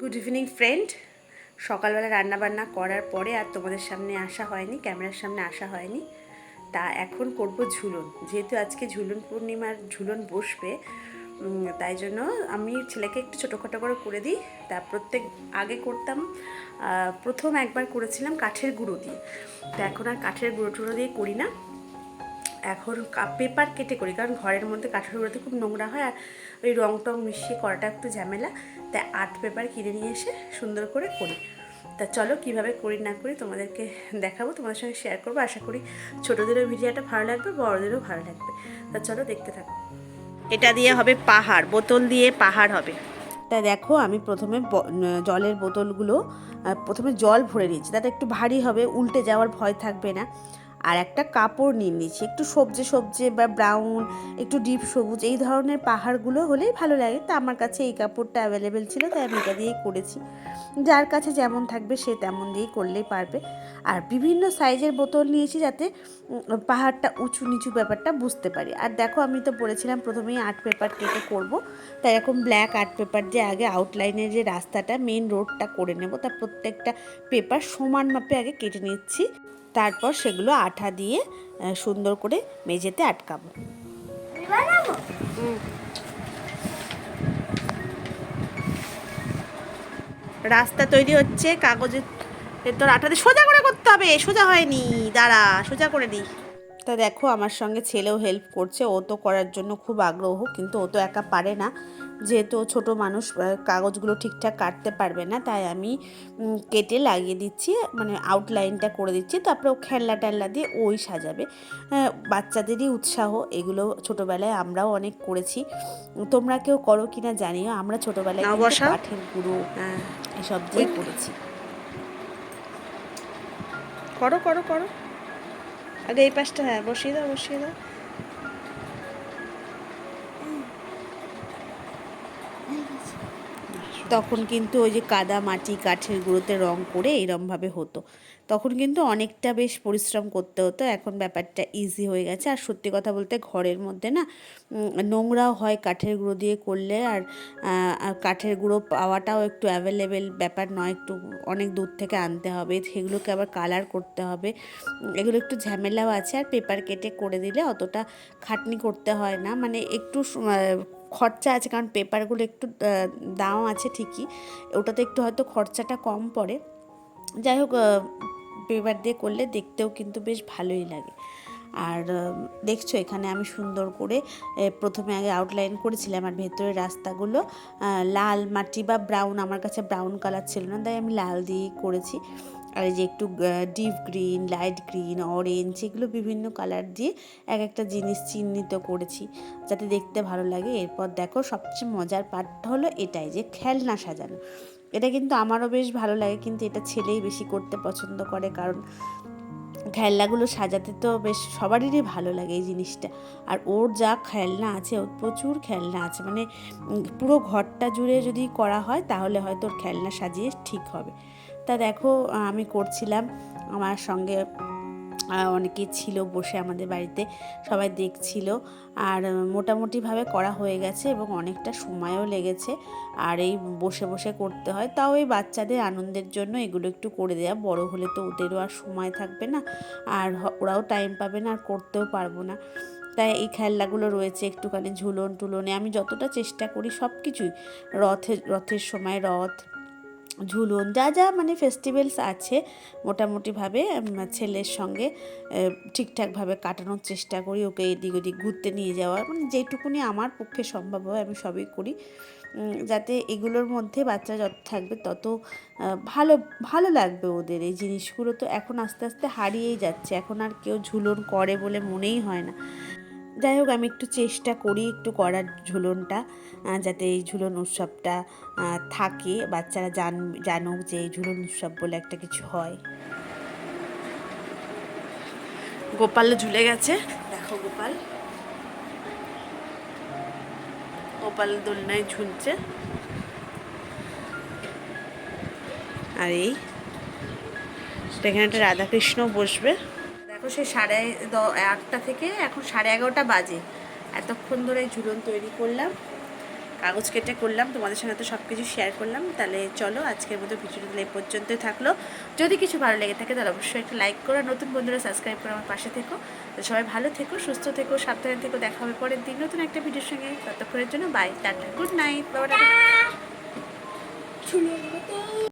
Good evening friend সকালবেলা রান্না বান্না করার পরে আর তোমাদের সামনে আসা হয়নি, ক্যামেরার সামনে আসা হয়নি। তা এখন করব ঝুলন। যেহেতু আজকে ঝুলন পূর্ণিমার ঝুলন বসবে তাই জন্য আমি ছেলেকে একটু ছোটোখাটো করে করে দিই। তা প্রত্যেক, আগে করতাম প্রথম একবার করেছিলাম কাঠের গুঁড়ো দিয়ে। তা এখন আর কাঠের গুঁড়ো টুড়ো দিয়ে করি না। এখন পেপার কেটে করি, কারণ ঘরের মধ্যে কাঠের খুব নোংরা হয় আর ওই রং টং মিশিয়ে করাটা একটু ঝামেলা। তাই আর্ট পেপার কিনে নিয়ে এসে সুন্দর করে করি। তা চলো কীভাবে করি না করি তোমাদেরকে দেখাবো, তোমাদের সঙ্গে শেয়ার করব। আশা করি ছোটোদেরও ভিডিওটা ভালো লাগবে, বড়োদেরও ভালো লাগবে। তা চলো দেখতে থাকো। এটা দিয়ে হবে পাহাড়, বোতল দিয়ে পাহাড় হবে। তা দেখো আমি প্রথমে জলের বোতলগুলো প্রথমে জল ভরে নিয়েছি, তাতে একটু ভারী হবে, উল্টে যাওয়ার ভয় থাকবে না। আর একটা কাপড় নিয়ে নিয়েছি। একটু সবজে সবজে বা ব্রাউন একটু ডিপ সবুজ, এই ধরনের পাহাড়গুলো হলেই ভালো লাগে। তা আমার কাছে এই কাপড়টা অ্যাভেলেবেল ছিল, তাই আমি এটা দিয়েই করেছি। যার কাছে যেমন থাকবে সে তেমন দিয়েই করলেই পারবে। আর বিভিন্ন সাইজের বোতল নিয়েছি যাতে পাহাড়টা উঁচু নিচু ব্যাপারটা বুঝতে পারি। আর দেখো আমি তো বলেছিলাম প্রথমেই আর্ট পেপার কেটে করব। তাই এরকম ব্ল্যাক আর্ট পেপার দিয়ে আগে আউটলাইনের যে রাস্তাটা মেন রোডটা করে নেব। তার প্রত্যেকটা পেপার সমান মাপে আগে কেটে নিচ্ছি। তারপর সেগুলো আঠা দিয়ে সুন্দর করে মেঝেতে আটকাবো। রাস্তা তৈরি হচ্ছে, কাগজের তোর আঠাতে সোজা করে করতে হবে। সোজা হয়নি, দাঁড়া, সোজা করে দিই। তা দেখো আমার সঙ্গে ছেলেও হেল্প করছে ও তো করার জন্য খুব আগ্রহ কিন্তু ও তো একা পারে না। যেহেতু ছোট মানুষ কাগজগুলো ঠিকঠাক কাটতে পারবে না তাই আমি কেটে লাগিয়ে দিচ্ছি মানে আউটলাইনটা করে দিচ্ছি তারপরে ও খেলনা টেলনা দিয়ে ওই সাজাবে। বাচ্চাদেরই উৎসাহ এগুলো ছোটোবেলায় আমরাও অনেক করেছি। তোমরা কেউ করো কিনা জানিও আমরা ছোটোবেলায় কাঠের গুঁড়ো এসব দিয়ে করেছি। করো করো করো। আগে এই পাশটা হ্যাঁ বসিয়ে দাও বসিয়ে দাও। তখন কিন্তু ওই যে কাদা মাটি, কাঠের গুঁড়োতে রং করে এরমভাবে হতো। তখন কিন্তু অনেকটা বেশ পরিশ্রম করতে হতো। এখন ব্যাপারটা ইজি হয়ে গেছে। আর সত্যি কথা বলতে ঘরের মধ্যে না নোংরাও হয় কাঠের গুঁড়ো দিয়ে করলে। আর কাঠের গুঁড়ো পাওয়াটাও একটু অ্যাভেলেবেল ব্যাপার নয়। একটু অনেক দূর থেকে আনতে হবে। সেগুলোকে আবার কালার করতে হবে। এগুলো একটু ঝামেলাও আছে। আর পেপার কেটে করে দিলে অতটা খাটনি করতে হয় না। মানে একটু খরচা আছে, কারণ পেপারগুলো একটু দাম আছে ঠিকই, ওটাতে একটু হয়তো খরচাটা কম পড়ে। যাই হোক পেপার দিয়ে করলে দেখতেও কিন্তু বেশ ভালোই লাগে। আর দেখছ এখানে আমি সুন্দর করে প্রথমে আগে আউটলাইন করেছিলাম আর ভেতরের রাস্তাগুলো লাল মাটি বা ব্রাউন আমার কাছে ব্রাউন কালার ছিল না, তাই আমি লাল দিয়েই করেছি। আর এই যে একটু deep green, light green orange এগুলো বিভিন্ন কালার দিয়ে এক একটা জিনিস চিহ্নিত করেছি যাতে দেখতে ভালো লাগে। এরপর দেখো সবচেয়ে মজার পার্টটা হলো এটাই যে খেলনা সাজানো। এটা কিন্তু আমারও বেশ ভালো লাগে, কিন্তু এটা ছেলেই বেশি করতে পছন্দ করে, কারণ খেলনাগুলো সাজাতে তো বেশ সবারই ভালো লাগে এই জিনিসটা। আর ওর যা খেলনা আছে, ওর প্রচুর খেলনা আছে মানে পুরো ঘরটা জুড়ে যদি করা হয় তাহলে হয়তো ওর খেলনা সাজিয়ে ঠিক হবে। তা দেখো আমি করছিলাম। আমার সঙ্গে আহ, অনেকেই ছিল বসে আমাদের বাড়িতে সবাই দেখছিল। আর মোটামুটিভাবে করা হয়ে গেছে এবং অনেকটা সময়ও লেগেছে। আর এই বসে বসে করতে হয়। তাও এই বাচ্চাদের আনন্দের জন্য এগুলো একটু করে দেওয়া বড় হলে তো ওদেরও আর সময় থাকবে না। আর ওরাও টাইম পাবে না আর করতেও পারব না। তাই এই খেলনাগুলো রয়েছে একটুখানি ঝুলন টুলনে। আমি যতটা চেষ্টা করি সব কিছুই রথের রথের সময় রথ ঝুলন, যা যা মানে ফেস্টিভ্যালস আছে, মোটামুটিভাবে ছেলের সঙ্গে ঠিকঠাকভাবে কাটানোর চেষ্টা করি, ওকে এদিক ওদিক ঘুরতে নিয়ে যাওয়ার মানে যেটুকুনি আমার পক্ষে সম্ভব হয়, আমি সবই করি। যাতে এগুলোর মধ্যে বাচ্চা যত থাকবে, তত ভালো ভালো লাগবে ওদের। এই জিনিসগুলো তো এখন আস্তে আস্তে হারিয়েই যাচ্ছে, এখন আর কেউ ঝুলন করে বলে মনেই হয় না। যাই হোক আমি একটু চেষ্টা করি একটু করার ঝুলনটা যাতে এই ঝুলন উৎসবটা থাকে বাচ্চারা জান জানুক যে এই ঝুলন উৎসব বলে একটা কিছু হয়। গোপাল ঝুলে গেছে। দেখো গোপাল। গোপাল দোলনায় ঝুলছে। আর এই এখানে একটা রাধাকৃষ্ণ বসবে। দেখো সে সাড়ে আটটা থেকে এখন সাড়ে এগারোটা বাজে। এতক্ষণ ধরে ঝুলন তৈরি করলাম, কাগজ কেটে করলাম, তোমাদের সঙ্গে তো সব কিছু শেয়ার করলাম। তাহলে চলো আজকের মতো ভিডিওটা এই পর্যন্তই থাকল। যদি কিছু ভালো লেগে থাকে তাহলে অবশ্যই একটা লাইক করো নতুন বন্ধুরা সাবস্ক্রাইব করে আমার পাশে থেকো। তো সবাই ভালো থেকো, সুস্থ থেকো, সাবধানে থেকো, দেখা হবে পরের দিন নতুন একটা ভিডিওর সঙ্গে। ততক্ষণের জন্য বাই টাটা গুড নাইট